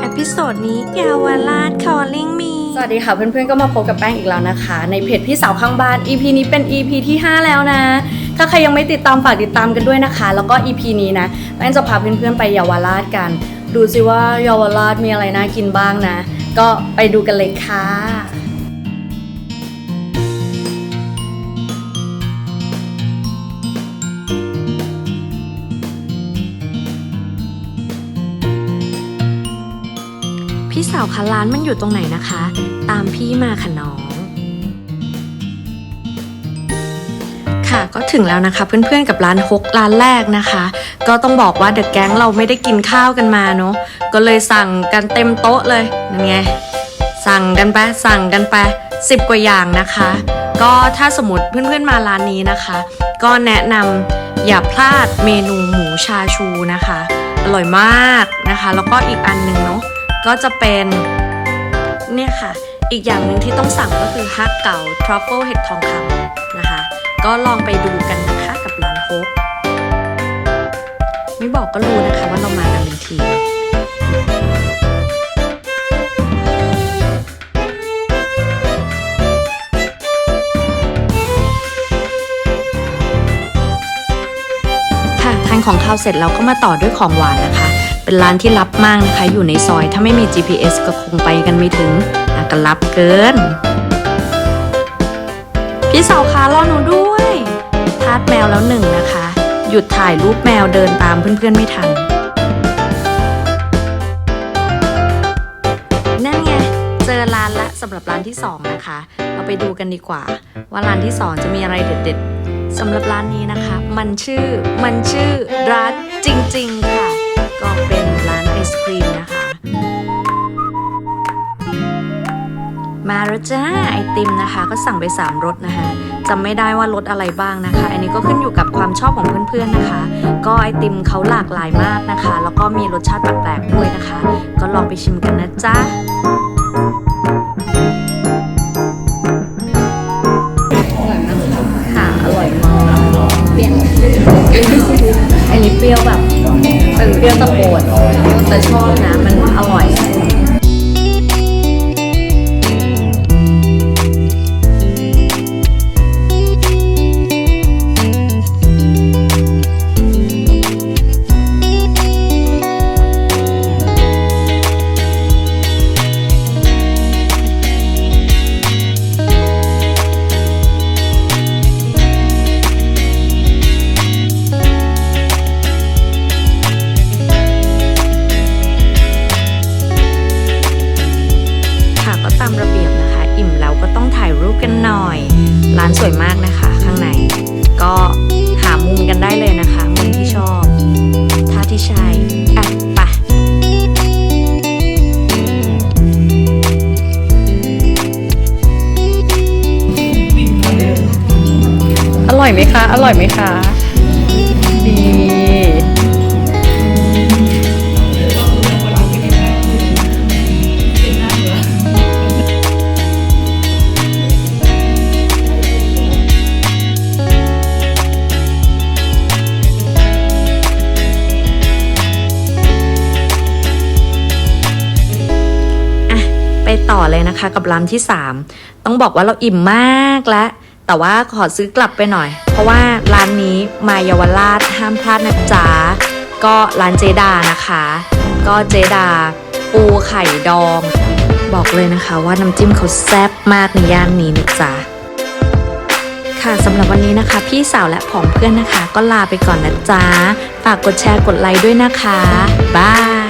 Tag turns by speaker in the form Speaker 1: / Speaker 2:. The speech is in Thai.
Speaker 1: เอพิโซดนี้เยาวราช calling me
Speaker 2: สวัสดีค่ะเพื่อนๆ ก็มาพบกับแป้งอีกแล้วนะคะ ในเพจพี่สาวข้างบ้าน EP นี้เป็น EP ที่ 5 แล้วนะ ถ้าใครยังไม่ติดตามฝากติดตามกันด้วยนะคะ แล้วก็ EP นี้นะ แป้งจะพาเพื่อนๆ ไปเยาวราชกัน ดูสิว่าเยาวราชมีอะไรน่ากินบ้างนะ ก็ไปดูกันเลยค่ะ
Speaker 1: สาวคะร้านมันอยู่ตรงไหนนะคะ ตามพี่มาค่ะน้อง ค่ะก็ถึงแล้วนะคะ เพื่อนๆกับร้านฮกร้านแรกนะคะ ก็ต้องบอกว่าเดอะแก๊งเราไม่ได้กินข้าวกันมาเนาะก็เลยสั่งกันเต็มโต๊ะเลยนั่นไงสั่งกันไปสั่งกันไปสิบกว่าอย่างนะคะ ก็ถ้าสมมติเพื่อนๆมาร้านนี้นะคะ ก็แนะนำอย่าพลาดเมนูหมูชาชูนะคะ อร่อยมากนะคะ แล้วก็อีกอันหนึ่งเนาะ ก็จะเป็นเนี่ยค่ะ อีกอย่างหนึ่งที่ต้องสั่งก็คือฮักเก่าทรัฟเฟิลเห็ดทองคำนะคะ ก็ลองไปดูกันนะคะกับร้านโฮกไม่บอกก็รู้นะคะว่าเรามากันเป็นทีค่ะทานของข้าวเสร็จเราก็มาต่อด้วยของหวานนะคะ เป็นร้านที่ลับมากนะคะ อยู่ในซอย ถ้าไม่มี GPS ก็คงไปกันไม่ถึงนะก็ลับเกิน พี่สาวคะรอหนูด้วยทาดแมวแล้วหนึ่งนะคะ หยุดถ่ายรูปแมวเดินตามเพื่อนๆไม่ทัน นั่นไง เจอร้านละสำหรับร้านที่2นะคะ เราไปดูกันดีกว่า ว่าร้านที่2จะมีอะไรเด็ดๆสำหรับร้านนี้นะคะ มันชื่อ มันชื่อร้านจริง ๆ ค่ะ ก็เป็นร้านไอศครีมนะคะ มาแล้วจ้าไอติมนะคะ ก็สั่งไป 3รสนะคะจำไม่ได้ว่ารสอะไรบ้างนะคะ อันนี้ก็ขึ้นอยู่กับความชอบของเพื่อนๆนะคะ ก็ไอติมเขาหลากหลายมากนะคะ แล้วก็มีรสชาติแปลกๆด้วยนะคะ ก็ลองไปชิมกันนะจ๊ะ
Speaker 2: ค่ะอร่อยมากเปรี้ยว อันนี้เปรี้ยวแบบเป็นเปรี้ยวตะโกนแต่ชอบนะ มันอร่อย
Speaker 1: กันหน่อย ร้านสวยมากนะคะ ข้างใน ก็หามุมกันได้เลยนะคะ มุมที่ชอบท่าที่ใช่อะไปะ
Speaker 2: อร่อยไหมคะ อร่อยไหมคะ
Speaker 1: อเลยนะคะ กับร้านที่ 3 ต้องบอกว่าเราอิ่มมากแล้วแต่ว่าขอซื้อกลับไปหน่อย เพราะว่าร้านนี้มาเยาวราชห้ามพลาดนะจ๊ะก็ร้านเจดานะคะ ก็เจดา ปูไข่ดอง บอกเลยนะคะว่าน้ำจิ้มเขาแซ่บมากในย่านนี้นะจ๊ะค่ะสำหรับวันนี้นะคะ พี่สาวและผองเพื่อนนะคะ ก็ลาไปก่อนนะจ๊ะ ฝากกดแชร์กดไลค์ด้วยนะคะ บาย